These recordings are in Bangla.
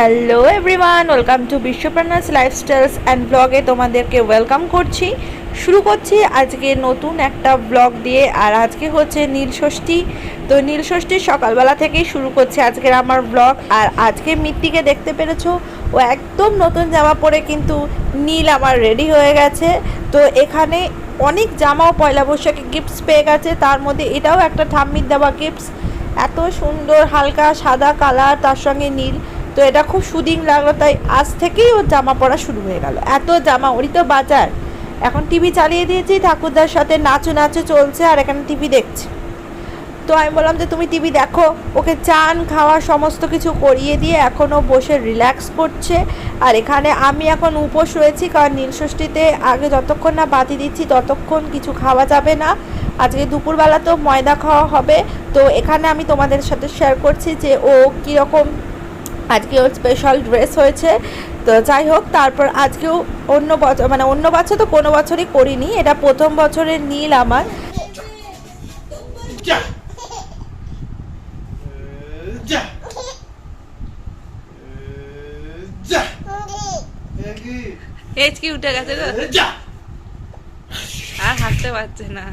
হ্যালো এভরিওয়ান ওয়েলকাম টু বিশ্বপ্রণাস লাইফস্টাইলস অ্যান্ড ব্লগে তোমাদেরকে ওয়েলকাম করছি। শুরু করছি আজকে নতুন একটা ব্লগ দিয়ে, আর আজকে হচ্ছে নীলষষ্ঠী তো নীলষষ্ঠীর সকালবেলা থেকেই শুরু করছি আজকের আমার ব্লগ আর আজকে মিত্তিকে দেখতে পেরেছ, ও একদম নতুন জামা পরে কিন্তু নীল আমার রেডি হয়ে গেছে। তো এখানে অনেক জামাও পয়লা বৈশাখে গিফটস পেয়ে গেছে, তার মধ্যে এটাও একটা ঠাম্মির দেওয়া গিফটস এত সুন্দর হালকা সাদা কালার তার সঙ্গে নীল। তো এটা খুব সুদিন লাগল, তাই আজ থেকেই ওর জামা পরা শুরু হয়ে গেল। এত জামা, ওরই তো বাজার। এখন টিভি চালিয়ে দিয়েছি, ঠাকুরদার সাথে নাচু নাচু চলছে, আর এখানে টিভি দেখছে। তো আমি বললাম যে, তুমি টিভি দেখো। ওকে চান, খাওয়া, সমস্ত কিছু করিয়ে দিয়ে এখনও বসে রিল্যাক্স করছে। আর এখানে আমি এখন উপোস রয়েছি, কারণ নীলষষ্ঠীতে আগে যতক্ষণ না বাতি দিচ্ছি, ততক্ষণ কিছু খাওয়া যাবে না। আজকে দুপুরবেলা তো ময়দা খাওয়া হবে। তো এখানে আমি তোমাদের সাথে শেয়ার করছি যে, ও কীরকম আজকে ওর স্পেশাল ড্রেস হয়েছে। তো যাই হোক তারপর আজকেও অন্য বছর মানে অন্য বছর তো কোনো বছরই করিনি এটা প্রথম বছরের নীল আমার। হেঁচকি উঠে গেছে আর হাঁটতে পারছে না।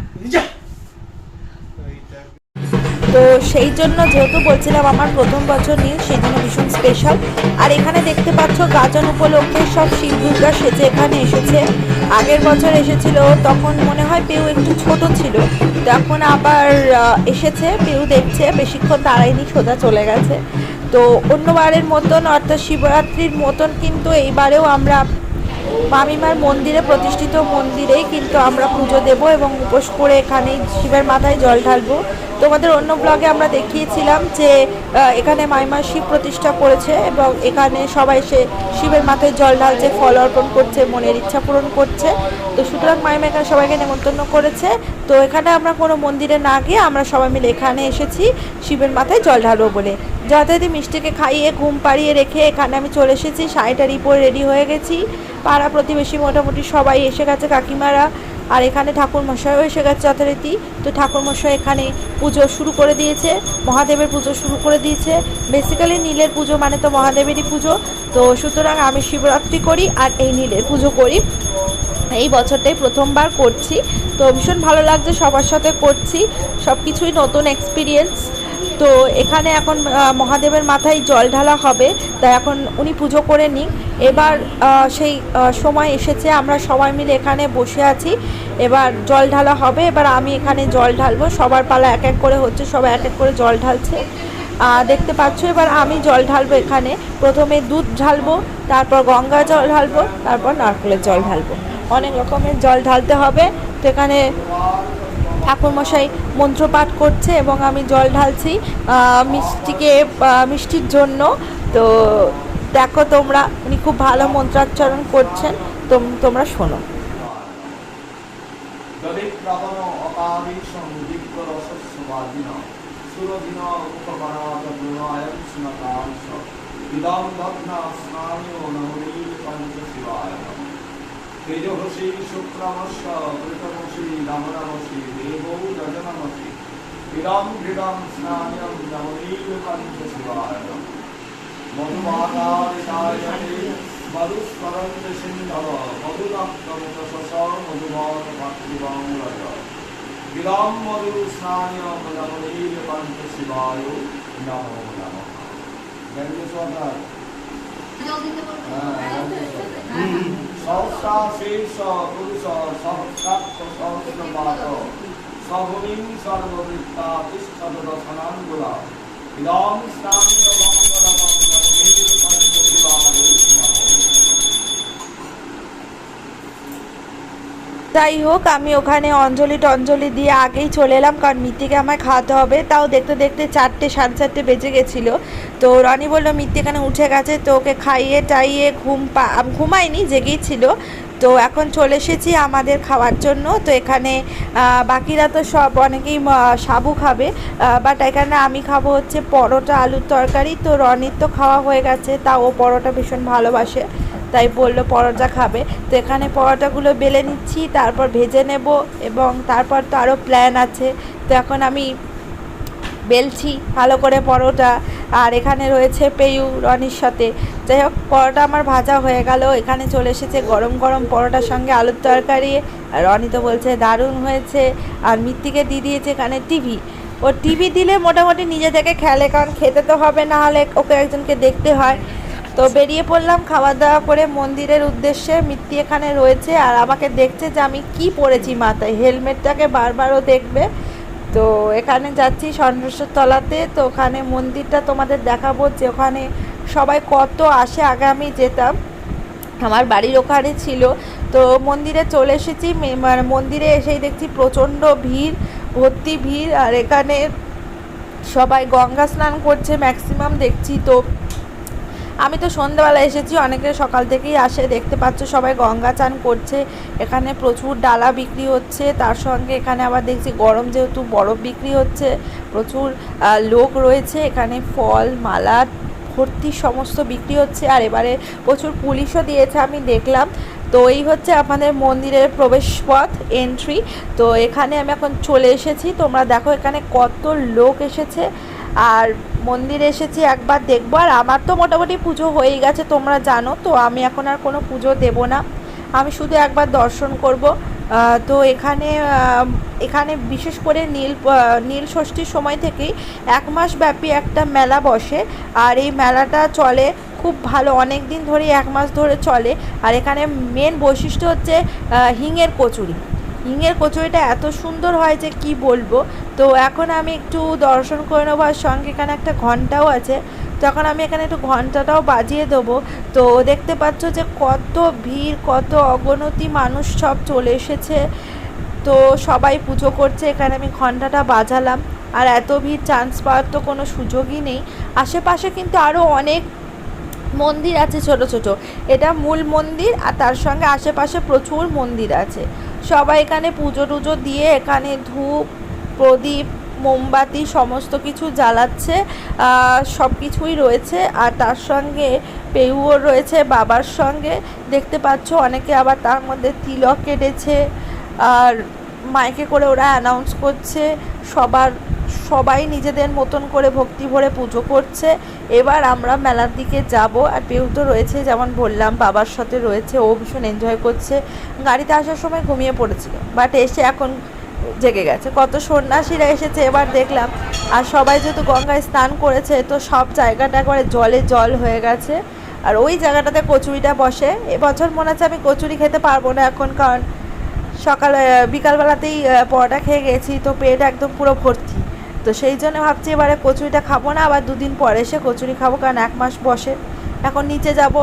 তো সেই জন্য যেহেতু বলছিলাম আমার প্রথম বছর নীল সেই জন্য ভীষণ স্পেশাল আর এখানে দেখতে পাচ্ছ গাজন উপলক্ষে সব শিব দুর্গা সেজে এখানে এসেছে। আগের বছর এসেছিল, তখন মনে হয় পেউ একটু ছোট ছিল। তখন আবার এসেছে, পেউ দেখছে, বেশিক্ষণ দাঁড়ায়নি, সোজা চলে গেছে। তো অন্যবারের মতন, অর্থাৎ শিবরাত্রির মতন কিন্তু এইবারেও আমরা মামিমার মন্দিরে প্রতিষ্ঠিত মন্দিরেই কিন্তু আমরা পুজো দেব এবং উপোস করে এখানেই শিবের মাথায় জল ঢালবো। তোমাদের অন্য ব্লগে আমরা দেখিয়েছিলাম যে এখানে মাইমা শিব প্রতিষ্ঠা করেছে এবং এখানে সবাই এসে শিবের মাথায় জল ঢালছে, ফল অর্পণ করছে, মনের ইচ্ছা পূরণ করছে। তো সুতরাং মাইমা এখানে সবাইকে নেমন্তন্ন করেছে। তো এখানে আমরা কোনো মন্দিরে না গিয়ে আমরা সবাই মিলে এখানে এসেছি শিবের মাথায় জল ঢালবো বলে। যথারীতি মিষ্টিকে খাইয়ে, ঘুম পাড়িয়ে রেখে এখানে আমি চলে এসেছি শাড়িটারি পরে রেডি হয়ে গেছি। পাড়া প্রতিবেশী মোটামুটি সবাই এসে গেছে কাকিমারা। আর এখানে ঠাকুর মশাইও এসে গেছে যথারীতি। তো ঠাকুর মশাই এখানে পুজো শুরু করে দিয়েছে, মহাদেবের পুজো শুরু করে দিয়েছে। বেসিক্যালি নীলের পুজো মানে তো মহাদেবেরই পুজো। তো সুতরাং আমি শিবরাত্রি করি আর এই নীলের পুজো করি। এই বছরটাই প্রথমবার করছি। তো ভীষণ ভালো লাগছে সবার সাথে করছি। সব কিছুই নতুন এক্সপিরিয়েন্স তো এখানে এখন মহাদেবের মাথায় জল ঢালা হবে, তাই এখন উনি পুজো করে নিন। এবার সেই সময় এসেছে, আমরা সবাই মিলে এখানে বসে আছি। এবার জল ঢালা হবে, এবার আমি এখানে জল ঢালবো, সবার পালা এক এক করে হচ্ছে, সবাই এক এক করে জল ঢালছে। দেখতে পাচ্ছ, এবার আমি জল ঢালবো এখানে। প্রথমে দুধ ঢালবো, তারপর গঙ্গা জল ঢালবো, তারপর নারকেলের জল ঢালবো। অনেক রকমের জল ঢালতে হবে। তো এখানে ঠাকুরমশাই মন্ত্রপাঠ করছে এবং আমি জল ঢালছি মিষ্টিকে মিষ্টির জন্য। তো দেখো তোমরা, উনি খুব ভালো মন্ত্রাচ্চারণ করছেন। তোম- তোমরা শোনো। সুরদিন তেজহসী শুক্রমস্য কৃতমসী রামরামসী দেবৌ যজনমসী ইদং দৃঢ়ং স্নানীয়ং নমরী পঞ্চ শিবায় মধুমাতারিতায়তে মধুস্মরন্ত সিন্ধব মধুরক্তমুত শশ মধুমত পাত্রিবং রজ মধু স্নানীয় মদমনীর পঞ্চ শিবায় নমো নমঃ গঙ্গেশ্বর যাই হোক, আমি ওখানে অঞ্জলি টঞ্জলি দিয়ে আগেই চলে এলাম, কারণ মিত্তিকে আমায় খাওয়াতে হবে। তাও দেখতে দেখতে চারটে, সাড়ে চারটে বেজে গেছিল। তো রনি বলল, মিত্তি এখানে উঠে গেছে, তো ওকে খাইয়ে টাইয়ে ঘুম পা ঘুমায়নি, জেগেই ছিল। তো এখন চলে এসেছি আমাদের খাওয়ার জন্য। তো এখানে বাকিরা তো সব অনেকেই সাবু খাবে। বাট এখানে আমি খাব হচ্ছে পরোটা, আলুর তরকারি। তো রনির তো খাওয়া হয়ে গেছে তা ও পরোটা ভীষণ ভালোবাসে। তাই বলল, পরোটা খাবে। তো এখানে পরোটাগুলো বেলে নিচ্ছি, তারপর ভেজে নেব এবং তারপর তো আরও প্ল্যান আছে। তো এখন আমি বেলছি ভালো করে পরোটা। আর এখানে রয়েছে পেয়ু রনির সাথে। যাই হোক, পরোটা আমার ভাজা হয়ে গেল। এখানে চলে এসেছে গরম গরম পরোটার সঙ্গে আলুর তরকারি। আর রনি তো বলছে, দারুণ হয়েছে। আর মিত্তিকে দিয়ে দিয়েছে এখানে টিভি। ও টিভি দিলে মোটামুটি নিজে থেকে খেলে, কারণ খেতে তো হবে, না হলে ওকে একজনকে দেখতে হয়। তো বেরিয়ে পড়লাম খাওয়া দাওয়া করে মন্দিরের উদ্দেশ্যে। মিত্তি এখানে রয়েছে আর আমাকে দেখছে যে আমি কি পরেছি মাথায়। হেলমেটটাকে বারবারও দেখবে। তো এখানে যাচ্ছি সন্ন্যাসের তলাতে, তো ওখানে মন্দিরটা তোমাদের দেখাবো যে ওখানে সবাই কত আসে। আগে আমি যেতাম, আমার বাড়ির ওখানে ছিল। তো মন্দিরে চলে এসেছি মানে মন্দিরে এসেই দেখছি প্রচণ্ড ভিড়, ভর্তি ভিড়, আর এখানে সবাই গঙ্গা স্নান করছে ম্যাক্সিমাম দেখছি। তো আমি তো সন্ধ্যাবেলা এসেছি, অনেকে সকাল থেকেই আসে, দেখতে পাচ্ছ সবাই গঙ্গা চান করছে, এখানে প্রচুর ডালা বিক্রি হচ্ছে, তার সঙ্গে এখানে আবার দেখছি গরম যেহেতু বরফ বিক্রি হচ্ছে, প্রচুর লোক রয়েছে, এখানে ফল, মালা, ভর্তি সমস্ত বিক্রি হচ্ছে, আর এবারে প্রচুর পুলিশও দিয়েছে, আমি দেখলাম। তো এই হচ্ছে আমাদের মন্দিরের প্রবেশ পথ এন্ট্রি তো এখানে আমি এখন চলে এসেছি, তোমরা দেখো এখানে কত লোক এসেছে, আর মন্দিরে এসেছি, একবার দেখব। আর আমার তো মোটামুটি পুজো হয়েই গেছে, তোমরা জানো, তো আমি এখন আর কোনো পুজো দেব না। আমি শুধু একবার দর্শন করব। তো এখানে এখানে বিশেষ করে নীল নীল ষষ্ঠীর সময় থেকেই এক মাস ব্যাপী একটা মেলা বসে। আর এই মেলাটা চলে খুব ভালো, অনেক দিন ধরেই এক মাস ধরে চলে। আর এখানে মেন বৈশিষ্ট্য হচ্ছে হিঙের কচুরি। হিঙের কচুরিটা এত সুন্দর হয় যে কি বলব? তো এখন আমি একটু দর্শন করে নেব আর সঙ্গে এখানে একটা ঘন্টাও আছে। তখন আমি এখানে একটু ঘন্টাটাও বাজিয়ে দেবো। তো দেখতে পাচ্ছ যে কত ভিড়, কত অগণতি মানুষ সব চলে এসেছে। তো সবাই পুজো করছে, এখানে আমি ঘন্টাটা বাজালাম। আর এত ভিড় চান্স পাওয়ার তো কোনো সুযোগই নেই। আশেপাশে কিন্তু আরও অনেক মন্দির আছে ছোট ছোট। এটা মূল মন্দির আর তার সঙ্গে আশেপাশে প্রচুর মন্দির আছে। সবাই এখানে পুজো টুজো দিয়ে এখানে ধূপ, প্রদীপ, মোমবাতি সমস্ত কিছু জ্বালাচ্ছে সব কিছুই রয়েছে। আর তার সঙ্গে পেউও রয়েছে বাবার সঙ্গে। দেখতে পাচ্ছ অনেকে আবার তার মধ্যে তিলক কেটেছে। আর মাইকে করে ওরা অ্যানাউন্স করছে। সবার সবাই নিজেদের মতন করে ভক্তি ভরে পুজো করছে। এবার আমরা মেলার দিকে যাব। আর পেউ তো রয়েছে, যেমন বললাম, বাবার সাথে রয়েছে, ও ভীষণ এনজয় করছে। গাড়িতে আসার সময় ঘুমিয়ে পড়েছিল বাট এসে এখন জেগে গেছে। কত সন্ন্যাসীরা এসেছে, এবার দেখলাম। আর সবাই যেহেতু গঙ্গায় স্নান করেছে, তো সব জায়গাটা একবারে জলে জল হয়ে গেছে। আর ওই জায়গাটাতে কচুরিটা বসে। এবছর মনে হচ্ছে আমি কচুরি খেতে পারব না এখন, কারণ সকাল বিকালবেলাতেই পরোটা খেয়ে গেছি, তো পেট একদম পুরো ভর্তি। তো সেই জন্য ভাবছি এবারে কচুরিটা খাব না, আবার দুদিন পরে এসে কচুরি খাব, কারণ এক মাস বসে। এখন নিচে যাব,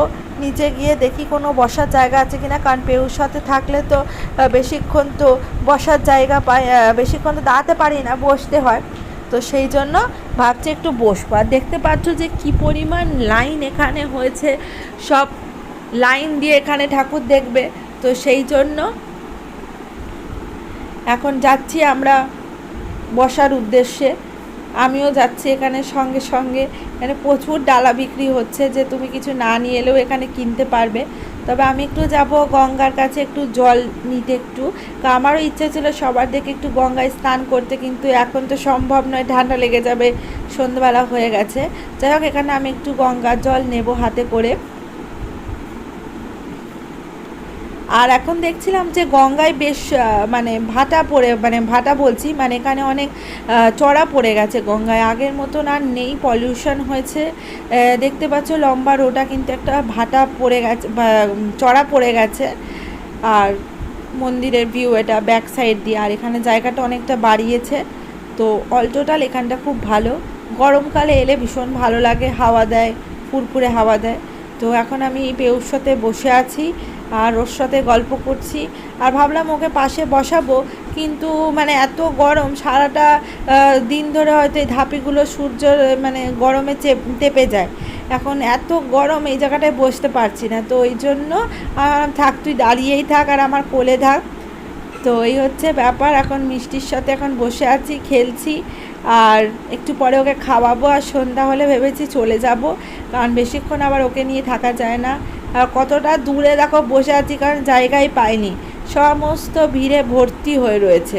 নিচে গিয়ে দেখি কোনো বসার জায়গা আছে কি না কারণ পেউর সাথে থাকলে তো বেশিক্ষণ তো বসার জায়গা পাই বেশিক্ষণ তো দাঁড়াতে পারি না, বসতে হয়। তো সেই জন্য ভাবছি একটু বসবো। আর দেখতে পাচ্ছ যে কি পরিমাণ লাইন এখানে হয়েছে, সব লাইন দিয়ে এখানে ঠাকুর দেখবে। তো সেই জন্য এখন যাচ্ছি আমরা বসার উদ্দেশ্যে। আমিও যাচ্ছি এখানে সঙ্গে সঙ্গে। এখানে প্রচুর ডালা বিক্রি হচ্ছে যে তুমি কিছু না নিয়ে এলেও এখানে কিনতে পারবে। তবে আমি একটু যাব গঙ্গার কাছে একটু জল নিতে একটু। আমারও ইচ্ছে ছিল সবার দেখে একটু গঙ্গায় স্নান করতে, কিন্তু এখন তো সম্ভব নয়, ঠান্ডা লেগে যাবে সন্ধ্যেবেলা হয়ে গেছে। যাই হোক, এখানে আমি একটু গঙ্গার জল নেব হাতে করে। আর এখন দেখছিলাম যে গঙ্গায় বেশ মানে ভাটা পড়ে মানে ভাটা বলছি মানে এখানে অনেক চড়া পড়ে গেছে গঙ্গায়। আগের মতন আর নেই পলিউশন হয়েছে। দেখতে পাচ্ছ লম্বা রোডা কিন্তু একটা ভাটা পড়ে গেছে চড়া পড়ে গেছে। আর মন্দিরের ভিউ এটা ব্যাক সাইড দিয়ে, আর এখানে জায়গাটা অনেকটা বাড়িয়েছে। তো অল টোটাল এখানটা খুব ভালো। গরমকালে এলে ভীষণ ভালো লাগে, হাওয়া দেয় ফুরফুরে হাওয়া দেয়। তো এখন আমি পেউর বসে আছি। আর ওর সাথে গল্প করছি। আর ভাবলাম ওকে পাশে বসাবো, কিন্তু মানে এত গরম, সারাটা দিন ধরে হয়তো এই ধাপিগুলো সূর্য মানে গরমে তেপে যায়। এখন এত গরম এই জায়গাটায় বসতে পারছি না। তো ওই জন্য থাক, তুই দাঁড়িয়েই থাক আর আমার কোলে থাক। তো এই হচ্ছে ব্যাপার। এখন মিষ্টির সাথে এখন বসে আছি, খেলছি। আর একটু পরে ওকে খাওয়াবো। আর সন্ধ্যা হলে ভেবেছি চলে যাব। কারণ বেশিক্ষণ আবার ওকে নিয়ে থাকা যায় না। কতটা দূরে দেখো বসে আছি কারণ জায়গাই পাইনি। সমস্ত ভিড়ে ভর্তি হয়ে রয়েছে।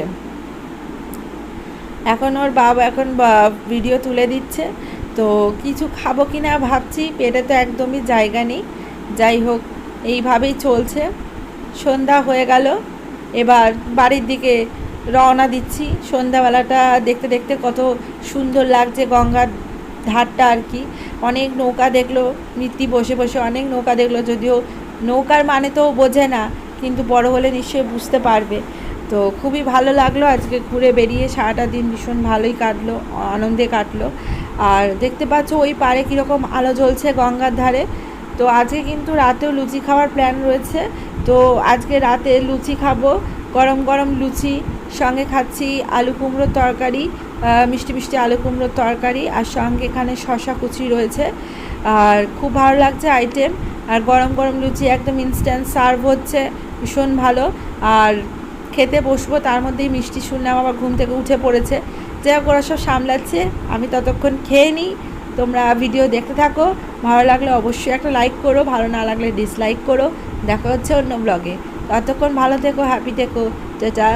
এখন ওর বাবা এখন ভিডিও তুলে দিচ্ছে। তো কিছু খাব কি না ভাবছি, পেটে তো একদমই জায়গা নেই। যাই হোক, এইভাবেই চলছে। সন্ধ্যা হয়ে গেল। এবার বাড়ির দিকে রওনা দিচ্ছি। সন্ধ্যাবেলাটা দেখতে দেখতে কত সুন্দর লাগছে গঙ্গার ধারটা আর কি। অনেক নৌকা দেখল মিত্তি বসে বসে অনেক নৌকা দেখল, যদিও নৌকার মানে তো বোঝে না, কিন্তু বড় হলে নিশ্চয়ই বুঝতে পারবে। তো খুবই ভালো লাগল আজকে ঘুরে বেরিয়ে, সারাটা দিন ভীষণ ভালোই কাটলো, আনন্দে কাটলো। আর দেখতে পাচ্ছ ওই পারে কীরকম আলো জ্বলছে গঙ্গার ধারে। তো আজকে কিন্তু রাতেও লুচি খাওয়ার প্ল্যান রয়েছে। তো আজকে রাতে লুচি খাব, গরম গরম লুচি, সঙ্গে খাচ্ছি আলু কুমড়োর তরকারি মিষ্টি মিষ্টি আলু কুমড়োর তরকারি, আর সঙ্গে এখানে শশা কুচি রয়েছে। আর খুব ভালো লাগছে আইটেম আর গরম গরম লুচি একদম ইনস্ট্যান্ট সার্ভ হচ্ছে, ভীষণ ভালো। আর খেতে বসবো, তার মধ্যেই মিষ্টি শুনলাম আবার ঘুম থেকে উঠে পড়েছে। হোক, ওরা সব সামলাচ্ছে, আমি ততক্ষণ খেয়ে নিই। তোমরা ভিডিও দেখতে থাকো, ভালো লাগলে অবশ্যই একটা লাইক করো, ভালো না লাগলে ডিসলাইক করো। দেখা হচ্ছে অন্য ব্লগে ততক্ষণ ভালো থেকো হ্যাপি থেকো চা